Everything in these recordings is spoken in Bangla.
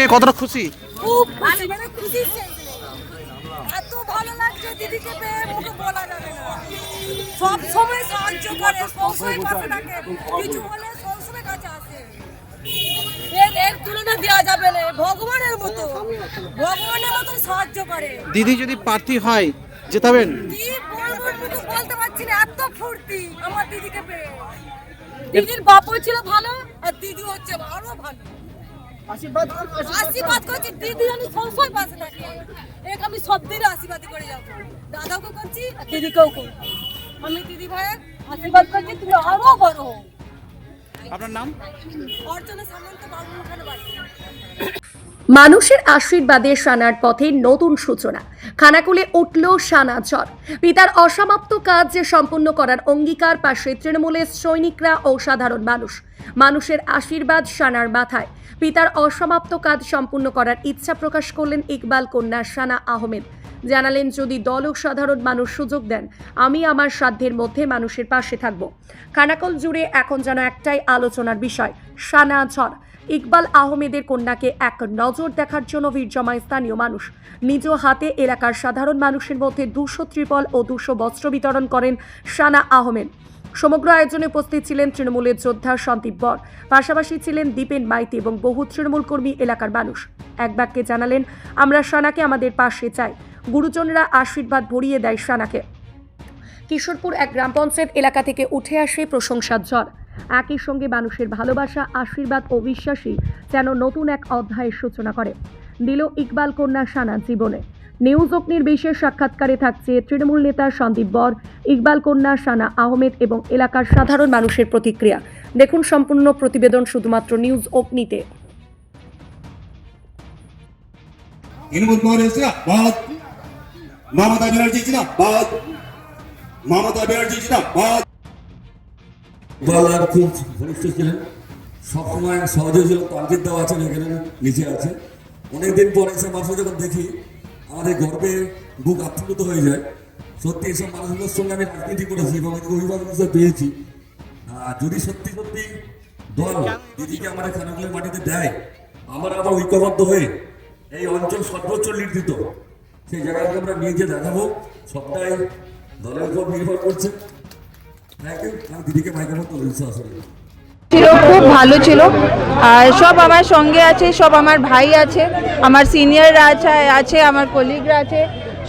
পেয়ে কতটা খুশি? খুব খুশি। মানে খুশি এত ভালো লাগছে দিদিকে পেয়ে মুখে বলা যাবে না। সব সময় সাহায্য করে সব সময় পাশে থাকে। কিছু হলে সব সময় কাছে আসে। এর এর তুলনা দেওয়া যাবে না ভগবানের মতো। ভগবানের মতো সাহায্য করে। দিদি যদি প্রার্থী হয় জেতাবেন? বলতে পারছি না এত ফুর্তি আমার দিদিকে পেয়ে। দিদির বাপও ছিল ভালো আর দিদি হচ্ছে আরও ভালো। আশীর্বাদ করছি দিদি আমি সবসময় পাশে থাকি। এক আমি সব দিনে আশীর্বাদ করে যাব। দাদাকে করছি দিদিকেও করছি আমি দিদি ভাইয়ের আশীর্বাদ করছি তুমি আরও বড় আপনার নাম? অর্চনা সামন্ত বাবু মানুষের আশীর্বাদে সানার পথে নতুন সূচনা। খানাকুলে উঠল সানা পিতার অসমাপ্ত কাজ যে সম্পূর্ণ করার অঙ্গীকার পাশে তৃণমূলের সৈনিকরা ও সাধারণ মানুষ। মানুষের আশীর্বাদ সানার মাথায়। পিতার অসমাপ্ত কাজ সম্পূর্ণ করার ইচ্ছা প্রকাশ করলেন ইকবাল কন্যা সানা আহমেদ। জানালেন, যদি দল ও সাধারণ মানুষ সুযোগ দেন, আমি আমার সাধ্যের মধ্যে মানুষের পাশে থাকব। খানাকল জুড়ে এখন যেন একটাই আলোচনার বিষয় সানা ঝড় ইকবাল আহমেদের কন্যাকে এক নজর দেখার জন্য ভিড় জমায় স্থানীয় মানুষ। নিজ হাতে এলাকার সাধারণ মানুষের মধ্যে দুশো ত্রিপল ও দুশো বস্ত্র বিতরণ করেন সানা আহমেদ। সমগ্র আয়োজনে উপস্থিত ছিলেন তৃণমূলের যোদ্ধা সন্দীপ বর। পাশাপাশি ছিলেন দীপেন মাইতি এবং বহু তৃণমূল কর্মী এলাকার মানুষ। এক বাক্যে জানালেন, আমরা সানাকে আমাদের পাশে চাই। গুরুজনরা আশীর্বাদ ভরিয়ে দেয় সানাকে কিশোরপুর এক গ্রাম পঞ্চায়েত এলাকা থেকে উঠে আসে প্রশংসার ঝড়। একই সঙ্গে মানুষের ভালোবাসা, আশীর্বাদ ও বিশ্বাসী যেন নতুন এক অধ্যায়ের সূচনা করে। দিল ইকবাল কন্যা সানা জীবনে। নিউজ অগ্নির বিশেষ সাক্ষাৎকারে থাকছে তৃণমূল নেতা সন্দীপ বর, ইকবাল কন্যা সানা আহমেদ এবং এলাকার সাধারণ মানুষের প্রতিক্রিয়া। দেখুন সম্পূর্ণ প্রতিবেদন শুধুমাত্র নিউজ অগ্নিতে। মমতা ব্যানার্জি জিন্দাবাদ মমতা ব্যানার্জি জিন্দাবাদ বাংলার খুব ঘনিষ্ঠ ছিলেন। সবসময় সহজে ছিল তানজিদ দাও আছেন এখানে নিচে আছে। অনেকদিন পর এসব মানুষ যখন দেখি, আমাদের গর্বে বুক আত্মীত হয়ে যায়। সত্যি এসব মানুষগুলোর সঙ্গে আমি রাজনীতি করেছি, এবং অভিভাবক হিসেবে পেয়েছি। আর যদি সত্যি সত্যি দল দিদিকে আমাদের খানাগুলোর মাটিতে দেয়, আমরা আবার ঐক্যবদ্ধ হয়ে এই অঞ্চল সর্বোচ্চ লিড দিত। সেই জায়গাকে আমরা নিয়ে গিয়ে দেখাবো, সবটাই দলের উপর নির্ভর করছে। ছিল খুব ভালো ছিল। আর সব আমার সঙ্গে আছে সব আমার ভাই আছে আমার সিনিয়ররা আছে আছে আমার কলিগরা আছে।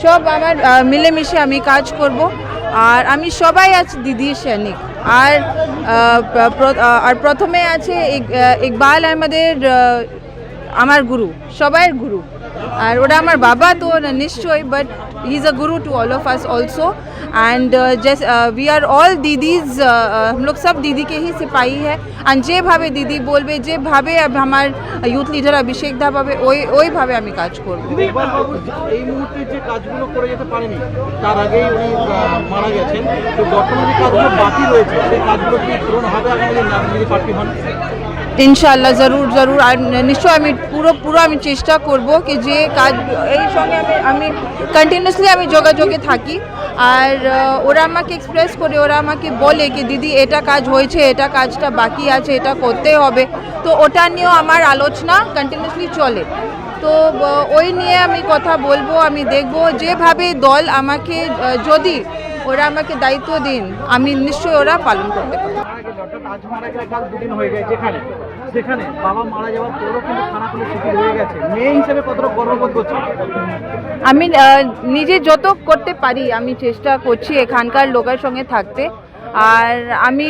সব আমার মিলেমিশে আমি কাজ করব। আর আমি সবাই আছি দিদির সৈনিক। আর আর প্রথমে আছে ইকবাল আহমেদের আহ, আমার গুরু সবাইয়ের গুরু। আর ওরা আমার বাবা তো নিশ্চয়ই but he is a guru to all of us also and जैसे वी आर ऑल दीदीज हम लोग सब दीदी के ही सिपाही है আর যেভাবে দিদি বলবে যেভাবে আমার ইউথ লিডার অভিষেক দা পাবে ওই ওইভাবে আমি কাজ করব ইকবালবাবু এই মুহূর্তে যে কাজগুলো করে যেতে পারেনি তার আগেই উনি আহ, মারা গেছেন তো বর্তমানে যে কাজগুলো বাকি রয়েছে সেই কাজগুলো কি পূরণ হবে আগামী দিনে আপনি যদি প্রার্থী হন ইনশাল্লাহ জরুর জরুর। আর নিশ্চয় আমি পুরো পুরো আমি চেষ্টা করব কি যে কাজ, এই সঙ্গে আমি আমি কন্টিনিউসলি আমি যোগাযোগে থাকি। আর ওরা আমাকে এক্সপ্রেস করে, ওরা আমাকে বলে কি, দিদি, এটা কাজ হয়েছে, এটা কাজটা বাকি আছে, এটা করতে হবে। তো ওটা নিয়েও আমার আলোচনা কন্টিনিউসলি চলে। তো ওই নিয়ে আমি কথা বলব, আমি দেখব যেভাবে দল আমাকে যদি ওরা আমাকে দায়িত্ব দিন, আমি নিশ্চয়ই ওরা পালন করতে পারব। আজ মারা গেলে কাল দুদিন হয়ে যেখানে। সেখানে বাবা মারা যাওয়ার পরও কিন্তু হয়ে গেছে। মেয়ে হিসেবে কতটা গর্ববোধ আমি নিজে যত করতে পারি, আমি চেষ্টা করছি এখানকার লোকের সঙ্গে থাকতে। আর আমি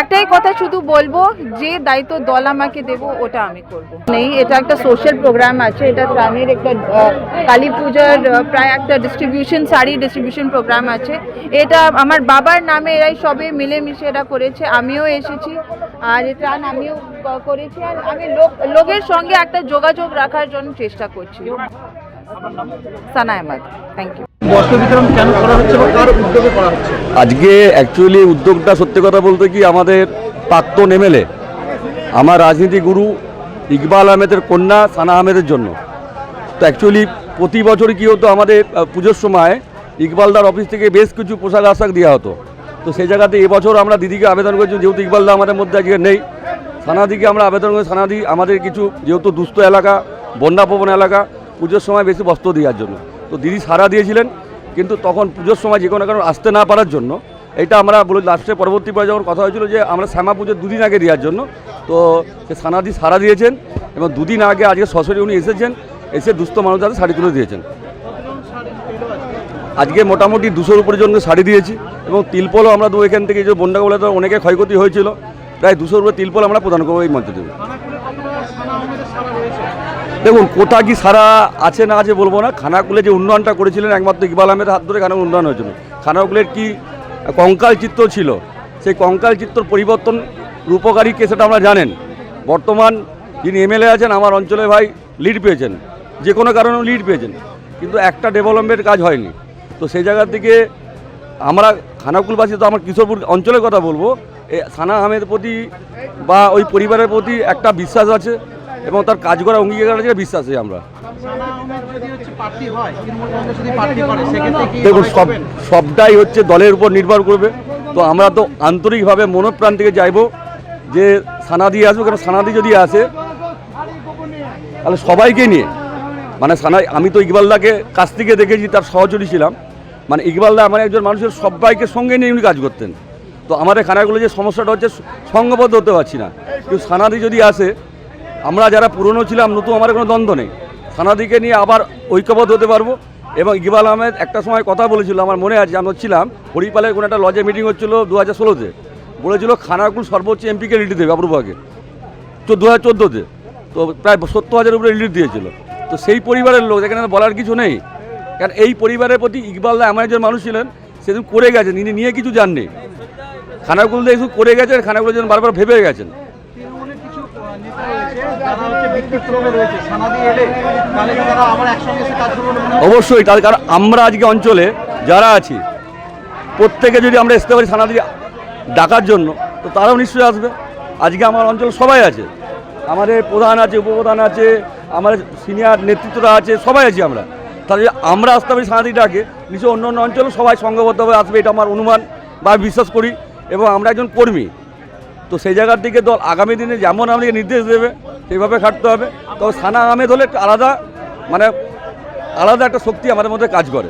একটাই কথা শুধু বলব, যে দায়িত্ব দল আমাকে দেবো, ওটা আমি করব। নেই, এটা একটা সোশ্যাল প্রোগ্রাম আছে, এটা ত্রাণের একটা কালী পূজার প্রায় একটা ডিস্ট্রিবিউশন শাড়ি ডিস্ট্রিবিউশন প্রোগ্রাম আছে। এটা আমার বাবার নামে এরাই সবে মিলেমিশে এরা করেছে, আমিও এসেছি, আর ত্রাণ আমিও করেছি, আর আমি লোক, লোকের সঙ্গে একটা যোগাযোগ রাখার জন্য চেষ্টা করছি। সানা আহমদ থ্যাংক ইউ বস্ত্র বিতরণ কেন করা হচ্ছে বা কার উদ্যোগে করা হচ্ছে? আজকে অ্যাকচুয়ালি উদ্যোগটা সত্যি কথা বলতে কি আমাদের প্রাক্তন এমএলএ, আমার রাজনীতি গুরু ইকবাল আহমেদের কন্যা সানা আহমেদের জন্য। তো অ্যাকচুয়ালি প্রতি বছর কী হতো আমাদের পুজোর সময় ইকবালদার অফিস থেকে বেশ কিছু পোশাক আশাক দেওয়া হতো। তো সেই জায়গাতে এবছর আমরা দিদিকে আবেদন করেছি, যেহেতু ইকবালদা আমাদের মধ্যে আজকে নেই থানাদিকে আমরা আবেদন করি থানাদি আমাদের কিছু, যেহেতু দুস্থ এলাকা বন্যাপ্রবণ এলাকা, পুজোর সময় বেশি বস্ত্র দেওয়ার জন্য। তো দিদি সারা দিয়েছিলেন কিন্তু তখন পুজোর সময় যে কোনো কারণ আসতে না পারার জন্য, এটা আমরা বলে লাস্টে পরবর্তী পরে যখন কথা হয়েছিল যে আমরা শ্যামা পুজো দুদিন আগে দেওয়ার জন্য, তো সে সানাদি সারা দিয়েছেন এবং দুদিন আগে আজকে সরাসরি উনি এসেছেন, এসে দুস্থ মানুষ তাদের শাড়ি তুলে দিয়েছেন। আজকে মোটামুটি দুশোর উপরে জন্য শাড়ি দিয়েছি এবং তিলপলও আমরা দু এখান থেকে যে বন্যা বলে তো অনেকে ক্ষয়ক্ষতি হয়েছিল, প্রায় দুশোর উপরে তিলপল আমরা প্রদান করব এই মঞ্চ থেকে দেখুন, কোথা কি সারা আছে না আছে বলব না। খানাকুলে যে উন্নয়নটা করেছিলেন একমাত্র ইকবাল আহমেদের হাত ধরে খানাকুল উন্নয়ন হয়েছিল। খানাকুলের কি কঙ্কাল চিত্র ছিল? সেই কঙ্কাল চিত্র পরিবর্তন রূপকারী কে সেটা আমরা জানেন। বর্তমান যিনি এমএলএ আছেন, আমার অঞ্চলে ভাই লিড পেয়েছেন। যে কোনো কারণে লিড পেয়েছেন। কিন্তু একটা ডেভেলপমেন্ট কাজ হয়নি। তো সেই জায়গা থেকে আমরা খানাকুলবাসী তো আমার কিশোরপুর অঞ্চলের কথা বলব। এ সানা আহমেদের প্রতি বা ওই পরিবারের প্রতি একটা বিশ্বাস আছে। এবং তার কাজ করা অঙ্গীকার আছে বিশ্বাস আমরা। দেখুন, সব, সবটাই হচ্ছে দলের উপর নির্ভর করবে। তো আমরা তো আন্তরিকভাবে মনোপ্রাণ থেকে চাইব যে সানাদি আসবে কারণ সানাদি যদি আসে, তাহলে সবাইকে নিয়ে মানে সানা আমি তো ইকবালদাকে কাছ থেকে দেখেছি, তার সহচরী ছিলাম। মানে ইকবালদা আমার একজন মানুষের সবাইকে সঙ্গে নিয়ে উনি কাজ করতেন। তো আমাদের খানাগুলো যে সমস্যাটা হচ্ছে, সঙ্গবদ্ধ হতে পারছি না। কিন্তু সানাদি যদি আসে আমরা যারা পুরনো ছিলাম, নতুন, আমার কোনো দ্বন্দ্ব নেই। সানাদিকে নিয়ে আবার ঐক্যবদ্ধ হতে পারব এবং ইকবাল আহমেদ একটা সময় কথা বলেছিল, আমার মনে আছে, আমরা ছিলাম, হরিপালের কোনো একটা লজে মিটিং হচ্ছিল দু হাজার ষোলোতে। বলেছিল খানাকুল সর্বোচ্চ এমপিকে লিড দেবে অপরূপাকে। তো দু হাজার চোদ্দোতে। তো প্রায় সত্তর হাজার উপরে লিড দিয়েছিল। তো সেই পরিবারের লোক, এখানে বলার কিছু নেই। কারণ এই পরিবারের প্রতি ইকবালদা এমন একজন মানুষ ছিলেন সেদিন করে গেছেন তিনি নিয়ে কিছু জাননি। খানাকুল দিয়ে শুধু করে গেছেন খানাকুল যেন বারবার ভেবে গেছেন। অবশ্যই, তার কারণ আমরা আজকে অঞ্চলে যারা আছি, প্রত্যেকে যদি আমরা আসতে পারি থানা দিয়ে ডাকার জন্য, তো তারাও নিশ্চয়ই আসবে। আজকে আমার অঞ্চল সবাই আছে। আমাদের প্রধান আছে, উপপ্রধান আছে, আমাদের সিনিয়র নেতৃত্বরা আছে, সবাই আছি আমরা। তাহলে আমরা আসতে পারি সানাদি ডাকে, নিশ্চয়ই অন্য অন্য অঞ্চলে সবাই সঙ্গবদ্ধভাবে আসবে, এটা আমার অনুমান বা বিশ্বাস করি। এবং আমরা একজন কর্মী তো সেই জায়গার দিকে দল আগামী দিনে যেমন আমাদেরকে নির্দেশ দেবে, সেইভাবে খাটতে হবে। তবে সানা আহমেদ হলে একটা আলাদা মানে আলাদা একটা শক্তি আমাদের মধ্যে কাজ করে।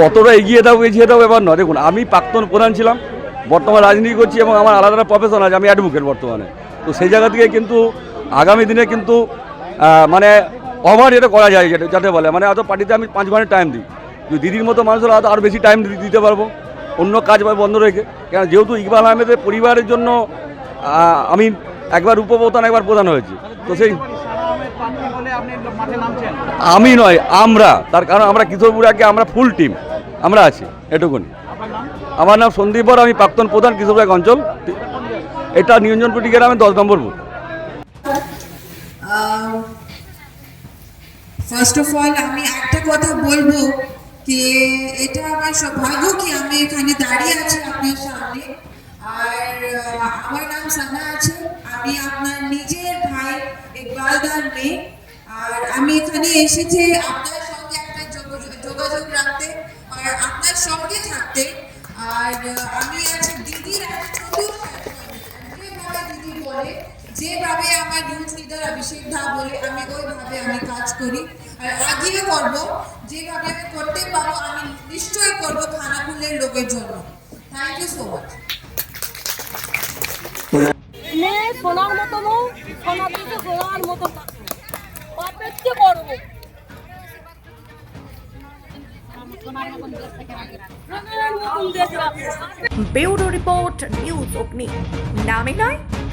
কতটা এগিয়ে দাও এগিয়ে দাও এবার নয়। দেখুন, আমি প্রাক্তন প্রধান ছিলাম, বর্তমানে রাজনীতি করছি এবং আমার আলাদা প্রফেশন আছে, আমি অ্যাডভোকেট বর্তমানে। তো সেই জায়গা থেকে কিন্তু আগামী দিনে কিন্তু মানে অভার এটা করা যায়, যেটা যাতে বলে মানে হয়তো পার্টিতে আমি পাঁচ ঘণ্টা টাইম দিই। দিদির মতো মানুষের হয়তো আরও বেশি টাইম দিতে পারব। অন্য কাজ বা বন্ধ রেখে। কেন যেহেতু ইকবাল আহমেদের পরিবারের জন্য আমি একবার উপপ্রধান একবার প্রধান হয়েছি। তো সেই আমি নয় আমরা। তার কারণ আমরা কিশোরপুরাকে আমরা ফুল টিম আমরা আছি এটুকুনি। আমার নাম সন্দীপ বর আমি প্রাক্তন প্রধান কিশোরপুর অঞ্চল। এটা নিরঞ্জনপুটি গ্রামে দশ number booth. First of all আমি একটা কথা বলব। যে এটা আমার সৌভাগ্য কি আমি এখানে দাঁড়িয়ে আছি আপনার সামনে। আর আমার নাম সানা আছে। আমি আপনার নিজের ভাই ইকবালদার মেয়ে। আর আমি এখানে এসেছি আপনার সঙ্গে একটা যোগ- যোগাযোগ রাখতে আর আপনার সঙ্গে থাকতে। আর, আমি আছি দিদির একটা ছোট যেভাবে দিদি বলে যেভাবে আমার ইউথ লিডার অভিষেক দা বলে আমি ওইভাবে আমি কাজ করি। আর আগিয়ে করব যেভাবে আমি করতে পারব আমি নিশ্চয়ই করব খানাকুলের লোকের জন্য। থ্যাংক ইউ সো মাচ মেয়ে সোনার মতো নৌ সোনা থেকে সোনার মতো অপেক্ষা করব ব্যুরো রিপোর্ট নিউজ অগ্নি। নামে নয়